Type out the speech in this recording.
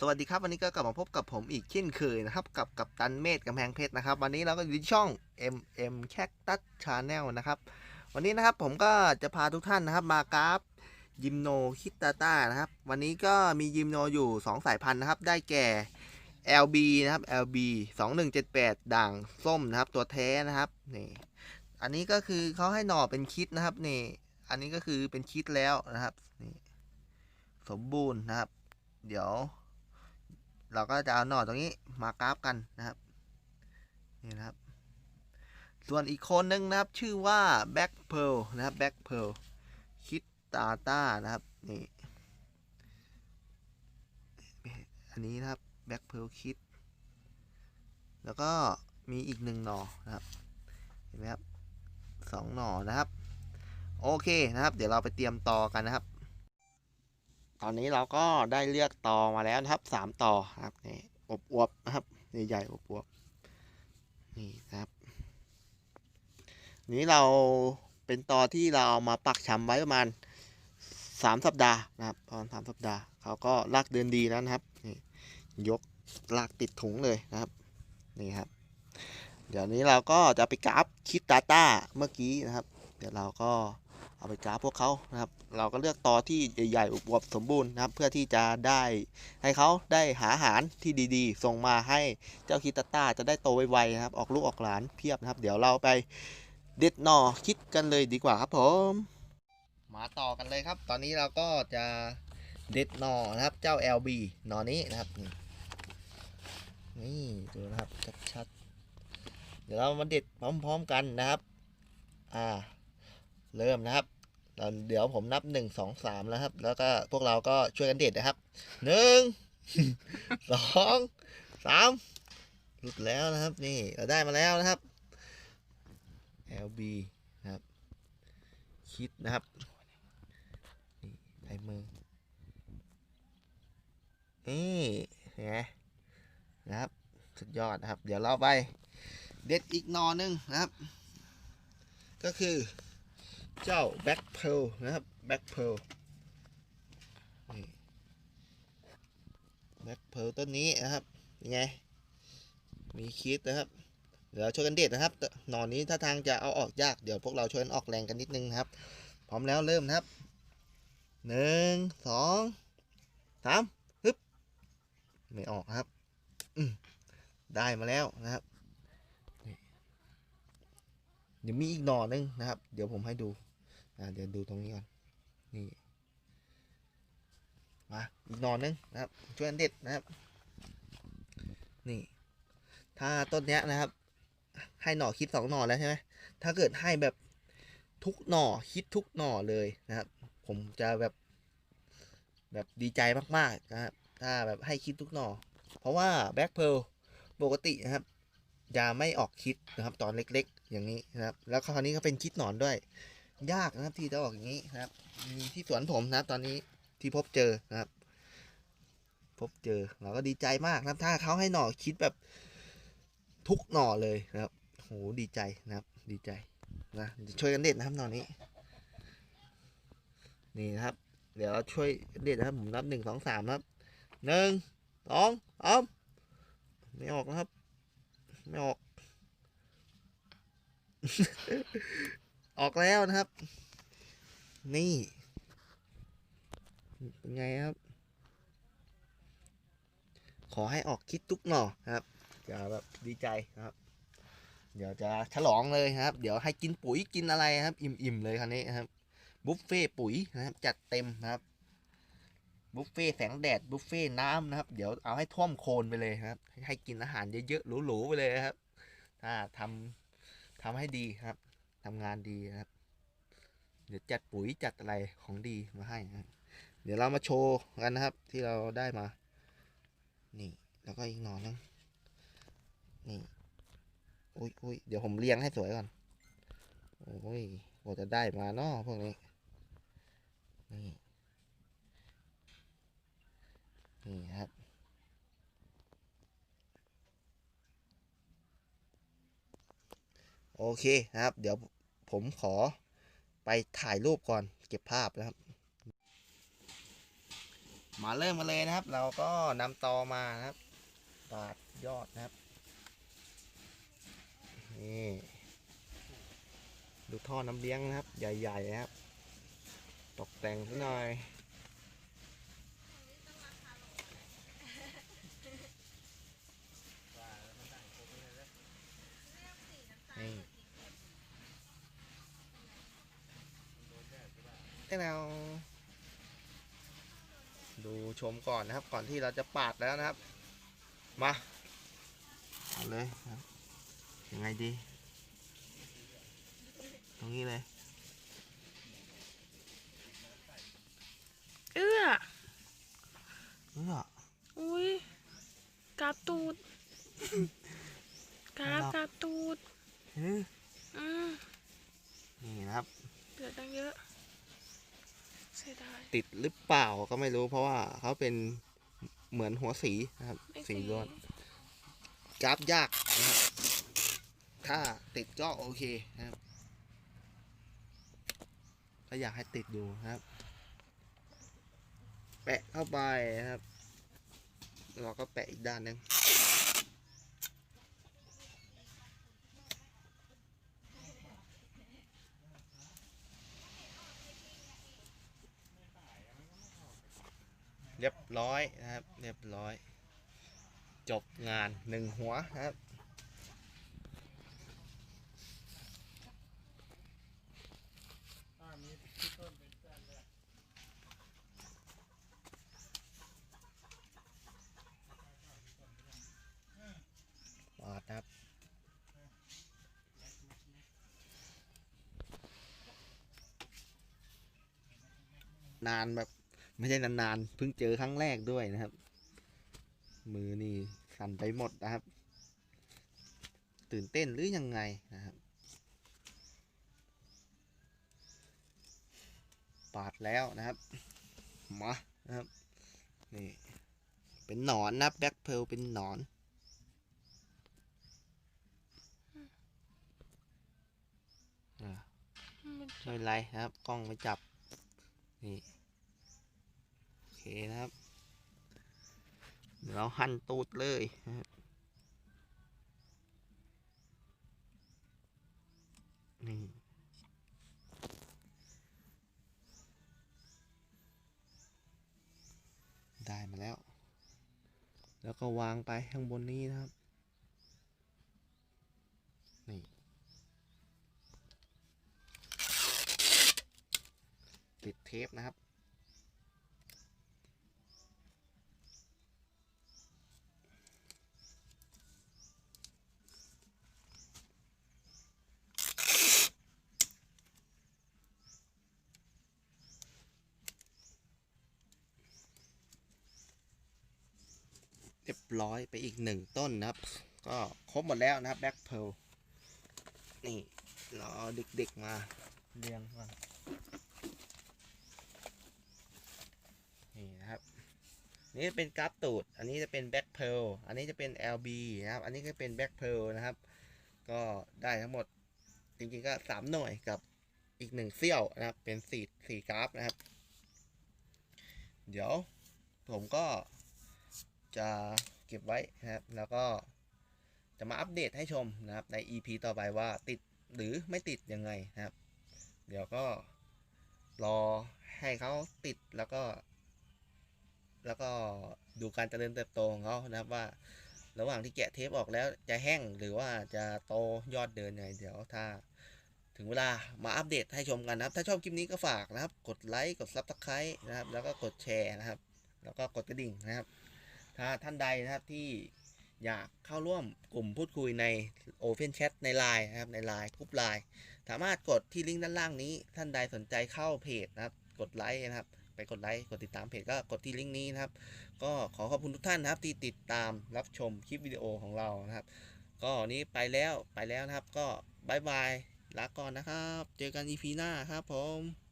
สวัสดีครับ วันนี้ก็กลับมาพบกับผมอีกเช่นเคยนะครับ กับกับตันเมธกำแพงเพชรนะครับ วันนี้เราก็อยู่ที่ช่อง MM Cactus Channel นะครับ วันนี้นะครับผมก็จะพาทุกท่านนะครับ มากราฟยิมโนคิตาต้านะครับ วันนี้ก็มียิมโนอยู่ 2 สายพันธุ์นะครับ ได้แก่ LB นะครับ LB 2178 ด่างส้มนะครับ ตัวแท้นะครับนี่อันนี้ก็คือเขาให้หน่อเป็นคิดนะครับนี่อันนี้ก็คือเป็นคิดแล้วนะครับนี่สมบูรณ์นะครับ เดี๋ยว เราก็จะเอาหน่อตรงนี้มากราฟกันนะครับนี่นะครับ ส่วนอีกคนนึงนะครับชื่อว่าแบ็ k เพ a ลนะครับแบ็ k เพ a ลคิดตาต้านะครับนี่อันนี้นะครับแบ็ k เพ a ลคิดแล้วก็มีอีกหนึ่งหน่อนะครับเห็นไหมครับสองหน่อนะครับ โอเคนะครับ เดี๋ยวเราไปเตรียมต่อกันนะครับ ตอนนี้เราก็ได้เลือกตอมาแล้วนะครับสามตอครับนี่อบอวบนะครับใหญ่ๆอบอวบนี่ครับนี้เราเป็นตอที่เราเอามาปักชำไว้ประมาณสามสัปดาห์นะครับประมาณสามสัปดาห์เขาก็ลากเดินดีแล้วนะครับนี่ยกลากติดถุงเลยนะครับนี่ครับ เดี๋ยวนี้เราก็จะไปกราฟคิดตาต้าเมื่อกี้นะครับ เดี๋ยวเราก็ เอาไปกราฟพวกเขานะครับ เราก็เลือกตอที่ใหญ่ๆอวบสมบูรณ์นะครับ เพื่อที่จะได้ให้เขาได้หาอาหารที่ดีๆ ส่งมาให้เจ้าคิตาต้าจะได้โตไวๆนะครับ ออกลูกออกหลานเพียบนะครับ เดี๋ยวเราไปเด็ดหน่อคิดกันเลยดีกว่าครับผม มาต่อกันเลยครับ ตอนนี้เราก็จะเด็ดหน่อนะครับ เจ้า LB หน่อนี้นะครับ นี่ดูนะครับชัดๆ เดี๋ยวเรามาเด็ดพร้อม ๆ กันนะครับ อ่า เริ่มนะครับแล้วเดี๋ยวผมนับหนึ่งสองสามแล้วครับ แล้วก็พวกเราก็ช่วยกันเด็ดนะครับหนึ่งสองสามหลุดแล้วนะครับ นี่เราได้มาแล้วนะครับ LB นะครับ คิดนะครับนี่ลายมือนี่เห็นไหมนะครับ สุดยอดนะครับ เดี๋ยวเราไปเด็ดอีกนอหนึงนะครับ ก็คือ เจ้าแบ็ k เพลนะครับแบ็ k เพลนี่แบ็ k เพลต้นนี้นะครับยังไง มีคิดนะครับ เดี๋ยวเราช่วยกันเด็ดนะครับ หนอนนี้ถ้าทางจะเอาออกยาก เดี๋ยวพวกเราช่วยกันออกแรงกันนิดนึงนะครับ พร้อมแล้วเริ่มนะครับหนึ่งสองสามฮึบไม่ออกครับได้มาแล้วนะครับเดี๋ยวมีอีกหน่อนึงนะครับ เดี๋ยวผมให้ดู เดี๋ยวดูตรงนี้ก่อน นี่ มาอีกหน่อนนึงนะครับ ช่วยกันเด็ดนะครับ นี่ ถ้าต้นเนี้ยนะครับ ให้หน่อคิดสองหน่อแล้วใช่ไหมถ้าเกิดให้แบบทุกหน่อคิดทุกหน่อเลยนะครับ ผมจะแบบ แบบดีใจมากๆนะครับ ถ้าแบบให้คิดทุกหน่อ เพราะว่าแบ็คเพลปกตินะครับจะไม่ออกคิดนะครับ ตอนเล็กๆ อย่างนี้นะครับ แล้วคราวนี้ก็เป็นคิดหนอนด้วย ยากนะครับที่จะออกอย่างนี้นะครับ มีที่สวนผมนะครับตอนนี้ที่พบเจอนะครับ พบเจอเราก็ดีใจมากนะครับถ้าเขาให้หน่อคิดแบบทุกหน่อเลยนะครับโหดีใจนะครับ ดีใจนะช่วยกันเด็ดนะครับหน่อนี้ นี่นะครับ เดี๋ยวเราช่วยเด็ดนะครับผมนับหนึ่งสองสามครับหนึ่งสองสามไม่ออกนะครับ ไม่ออก ออกแล้วนะครับ นี่เป็นไงครับ ขอให้ออกคิดทุกหน่อครับจะแบบดีใจครับ เดี๋ยวจะฉลองเลยครับ เดี๋ยวให้กินปุ๋ยกินอะไรครับ อิ่มๆเลยคราวนี้ครับ บุฟเฟ่ปุ๋ยนะครับ จัดเต็มนะครับ บุฟเฟ่แสงแดดบุฟเฟ่น้ำนะครับ เดี๋ยวเอาให้ท่วมโคนไปเลยครับ ให้กินอาหารเยอะๆหรูๆไปเลยครับถ้าทำทำให้ดีครับ ทำงานดีนะครับ เดี๋ยวจัดปุ๋ยจัดอะไรของดีมาให้นะเดี๋ยวเรามาโชว์กันนะครับ ที่เราได้มา นี่ แล้วก็อีกหน่อนึงนี่อุ้ยอุ้ยเดี๋ยวผมเรียงให้สวยก่อนโอ้ยกว่าจะได้มาเนาะพวกนี้ นี่ นี่ครับโอเคนะครับ เดี๋ยว ผมขอไปถ่ายรูปก่อนเก็บภาพนะครับ มาเริ่มกันเลยนะครับ เราก็นำตอมานะครับปาดยอดนะครับนี่ดูท่อน้ำเลี้ยงนะครับ ใหญ่ๆนะครับ ตกแต่งสักหน่อย นี่ แต่เราดูชมก่อนนะครับ ก่อนที่เราจะปาดแล้วนะครับ มาเอาเลยครับยังไงดี ตรงนี้เลย เอื้อ เออ อุ้ยกราบตูดกราบ ครับ กราบตูด เฮ้ย อืม นี่นะครับ เหลือตั้งเยอะ เสียดาย ติดหรือเปล่าก็ไม่รู้ เพราะว่าเขาเป็นเหมือนหัวสีนะครับ ไม่สีล้วน กราฟยากนะครับถ้าติดก็โอเคนะครับก็อยากให้ติดอยู่นะครับ แปะเข้าไปนะครับ เราก็แปะอีกด้านหนึ่งเรียบร้อยนะครับ เรียบร้อย จบงานหนึ่งหัวครับปาดนะครับนานแบบ ไม่ใช่นานๆเพิ่งเจอครั้งแรกด้วยนะครับ มือนี่สั่นไปหมดนะครับ ตื่นเต้นหรือยังไงนะครับ ปาดแล้วนะครับมานะครับนี่เป็นหนอนนะครับแบ็คเพลเป็นหนอนอ่ามันไม่เป็นไรนะครับ กล้องไม่จับ นี่โอเค นะครับเดี๋ยวเราหั่นตูดเลยนะครับนี่ได้มาแล้ว แล้วก็วางไปข้างบนนี้นะครับ นี่ ติดเทปนะครับ รียบร้อยไปอีกหนึ่งต้นนะครับ ก็ครบหมดแล้วนะครับแบ็คเพลนี่รอเด็กๆมาเรียงก่อนนี่นะครับ นี่เป็นกราฟตูด อันนี้จะเป็นแบ็คเพลอันนี้จะเป็น LB นะครับ อันนี้ก็เป็นแบ็คเพลนะครับ ก็ได้ทั้งหมดจริงๆก็สามหน่วยกับอีกหนึ่งเซี่ยวนะครับ เป็นสี่สี่กราฟนะครับ เดี๋ยวผมก็จะ เก็บไว้นะครับ แล้วก็จะมาอัปเดตให้ชมนะครับใน EP ต่อไปว่าติดหรือไม่ติดยังไงนะครับ เดี๋ยวก็รอให้เขาติดแล้วก็ แล้วก็ดูการเจริญเติบโตของเขานะครับว่า ระหว่างที่แกะเทปออกแล้วจะแห้งหรือว่าจะโตยอดเดินยังไงเดี๋ยวถ้าถึงเวลามาอัปเดตให้ชมกันนะครับ ถ้าชอบคลิปนี้ก็ฝากนะครับ กดไลค์ กด Subscribe นะครับ แล้วก็กดแชร์นะครับ แล้วก็กดกระดิ่งนะครับ ถ้าท่านใดนะครับที่อยากเข้าร่วมกลุ่มพูดคุยใน Open Chat ใน Line นะครับใน Line กลุ่ม Line สามารถกดที่ลิงก์ด้านล่างนี้ ท่านใดสนใจเข้าเพจนะครับ กดไลค์นะครับ ไปกดไลค์กดติดตามเพจก็กดที่ลิงก์นี้นะครับ ก็ขอขอบคุณทุกท่านนะครับ ที่ติดตามรับชมคลิปวิดีโอของเรานะครับ ก็วันนี้ไปแล้วไปแล้วนะครับ ก็บายบายลาก่อนนะครับ เจอกัน EP หน้าครับผม